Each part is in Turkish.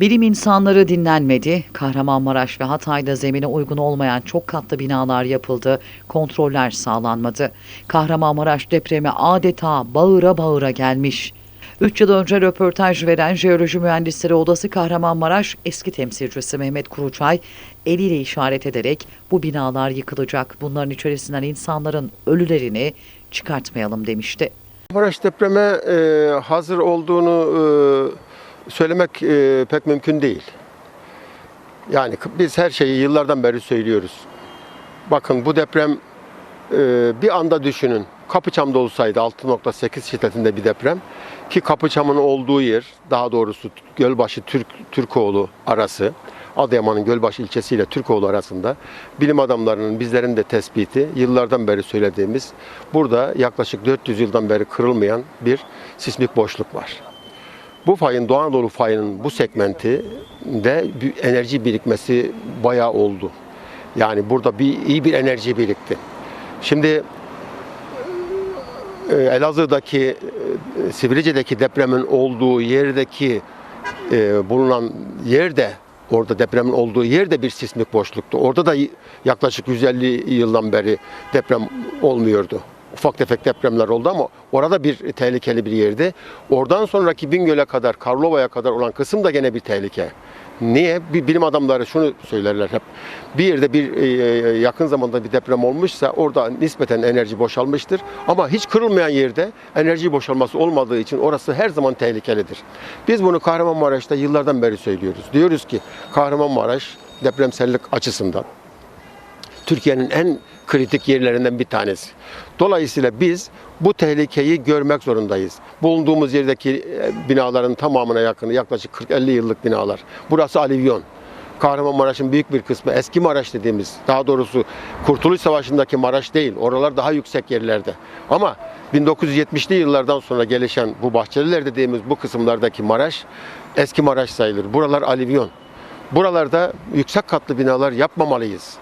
Bilim insanları dinlenmedi. Kahramanmaraş ve Hatay'da zemine uygun olmayan çok katlı binalar yapıldı. Kontroller sağlanmadı. Kahramanmaraş depremi adeta bağıra bağıra gelmiş. 3 yıl önce röportaj veren Jeoloji Mühendisleri Odası Kahramanmaraş eski temsilcisi Mehmet Kuruçay eliyle işaret ederek bu binalar yıkılacak. Bunların içerisinden insanların ölülerini çıkartmayalım demişti. Maraş depreme e, hazır olduğunu e, söylemek e, pek mümkün değil. Yani biz her şeyi yıllardan beri söylüyoruz. Bakın bu deprem e, bir anda düşünün. Kapıçam'da olsaydı 6.8 şiddetinde bir deprem ki Kapıçam'ın olduğu yer daha doğrusu Gölbaşı Türk Türkoğlu arası Adıyaman'ın Gölbaşı ilçesiyle Türkoğlu arasında bilim adamlarının bizlerin de tespiti yıllardan beri söylediğimiz burada yaklaşık 400 yıldan beri kırılmayan bir sismik boşluk var. Bu fayın Doğu Anadolu fayının bu segmenti de bir enerji birikmesi bayağı oldu. Yani burada bir iyi bir enerji birikti. Şimdi e, Elazığ'daki e, Sivrice'deki depremin olduğu yerdeki e, bulunan yerde orada depremin olduğu yerde bir sismik boşluktu. Orada da yaklaşık 150 yıldan beri deprem olmuyordu. Ufak tefek depremler oldu ama orada bir tehlikeli bir yerdi. Oradan sonraki Bingöl'e kadar, Karlova'ya kadar olan kısım da gene bir tehlike. Niye? Bir bilim adamları şunu söylerler hep. Bir yerde bir e, yakın zamanda bir deprem olmuşsa orada nispeten enerji boşalmıştır. Ama hiç kırılmayan yerde enerji boşalması olmadığı için orası her zaman tehlikelidir. Biz bunu Kahramanmaraş'ta yıllardan beri söylüyoruz. Diyoruz ki Kahramanmaraş depremsellik açısından Türkiye'nin en kritik yerlerinden bir tanesi. Dolayısıyla biz bu tehlikeyi görmek zorundayız. Bulunduğumuz yerdeki e, binaların tamamına yakını yaklaşık 40-50 yıllık binalar. Burası alivyon. Kahramanmaraş'ın büyük bir kısmı eski Maraş dediğimiz, daha doğrusu Kurtuluş Savaşı'ndaki Maraş değil. Oralar daha yüksek yerlerde. Ama 1970'li yıllardan sonra gelişen bu Bahçeliler dediğimiz bu kısımlardaki Maraş eski Maraş sayılır. Buralar alivyon. Buralarda yüksek katlı binalar yapmamalıyız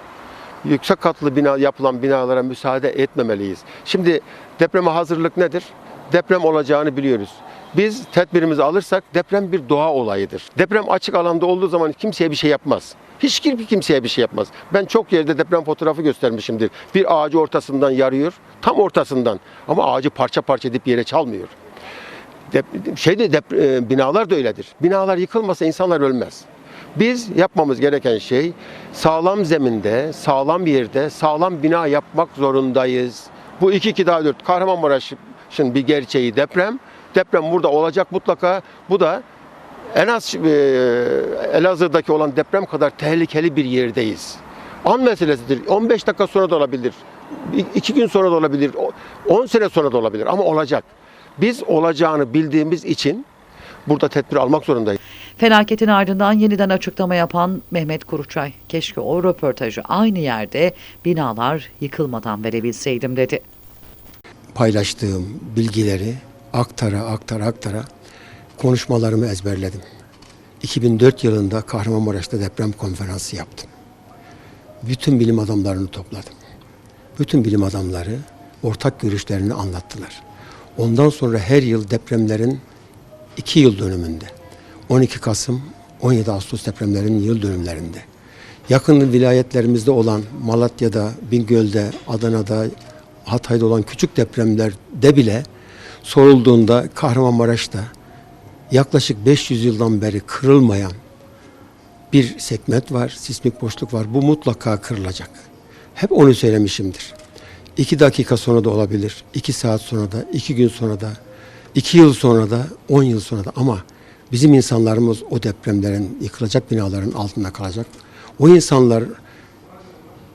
yüksek katlı bina yapılan binalara müsaade etmemeliyiz. Şimdi depreme hazırlık nedir? Deprem olacağını biliyoruz. Biz tedbirimizi alırsak deprem bir doğa olayıdır. Deprem açık alanda olduğu zaman kimseye bir şey yapmaz. Hiç kim- kimseye bir şey yapmaz. Ben çok yerde deprem fotoğrafı göstermişimdir. Bir ağacı ortasından yarıyor, tam ortasından. Ama ağacı parça parça edip yere çalmıyor. Dep- şeyde dep- e, binalar da öyledir. Binalar yıkılmasa insanlar ölmez. Biz yapmamız gereken şey sağlam zeminde, sağlam bir yerde sağlam bina yapmak zorundayız. Bu 2 2 daha 4 Kahramanmaraş'ın bir gerçeği deprem. Deprem burada olacak mutlaka. Bu da en az e, Elazığ'daki olan deprem kadar tehlikeli bir yerdeyiz. An meselesidir. 15 dakika sonra da olabilir. 2 gün sonra da olabilir. 10 sene sonra da olabilir ama olacak. Biz olacağını bildiğimiz için burada tedbir almak zorundayız. Felaketin ardından yeniden açıklama yapan Mehmet Kuruçay, keşke o röportajı aynı yerde binalar yıkılmadan verebilseydim dedi. paylaştığım bilgileri aktara aktara aktara konuşmalarımı ezberledim. 2004 yılında Kahramanmaraş'ta deprem konferansı yaptım. Bütün bilim adamlarını topladım. Bütün bilim adamları ortak görüşlerini anlattılar. Ondan sonra her yıl depremlerin iki yıl dönümünde 12 Kasım 17 Ağustos depremlerinin yıl dönümlerinde yakın vilayetlerimizde olan Malatya'da, Bingöl'de, Adana'da, Hatay'da olan küçük depremlerde bile sorulduğunda Kahramanmaraş'ta yaklaşık 500 yıldan beri kırılmayan bir segment var, sismik boşluk var. Bu mutlaka kırılacak. Hep onu söylemişimdir. İki dakika sonra da olabilir, iki saat sonra da, iki gün sonra da, iki yıl sonra da, on yıl sonra da ama bizim insanlarımız o depremlerin, yıkılacak binaların altında kalacak. O insanlar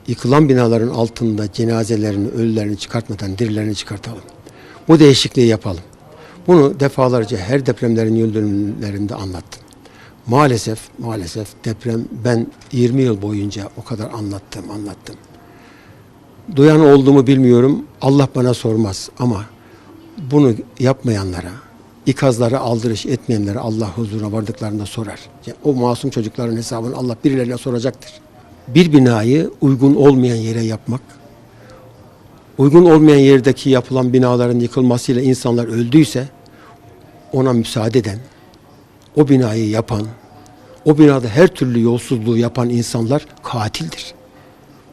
yıkılan binaların altında cenazelerini, ölülerini çıkartmadan dirilerini çıkartalım. Bu değişikliği yapalım. Bunu defalarca her depremlerin yıl dönümlerinde anlattım. Maalesef, maalesef deprem ben 20 yıl boyunca o kadar anlattım, anlattım. Duyan olduğumu bilmiyorum. Allah bana sormaz ama bunu yapmayanlara, ikazlara aldırış etmeyenlere Allah huzuruna vardıklarında sorar. Yani o masum çocukların hesabını Allah birilerine soracaktır. Bir binayı uygun olmayan yere yapmak, uygun olmayan yerdeki yapılan binaların yıkılmasıyla insanlar öldüyse ona müsaade eden, o binayı yapan, O binada her türlü yolsuzluğu yapan insanlar katildir.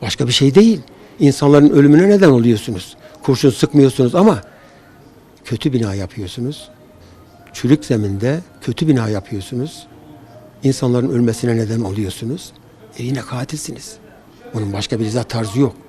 Başka bir şey değil. İnsanların ölümüne neden oluyorsunuz. Kurşun sıkmıyorsunuz ama kötü bina yapıyorsunuz. Çürük zeminde kötü bina yapıyorsunuz. İnsanların ölmesine neden oluyorsunuz. E yine katilsiniz. Bunun başka bir izah tarzı yok.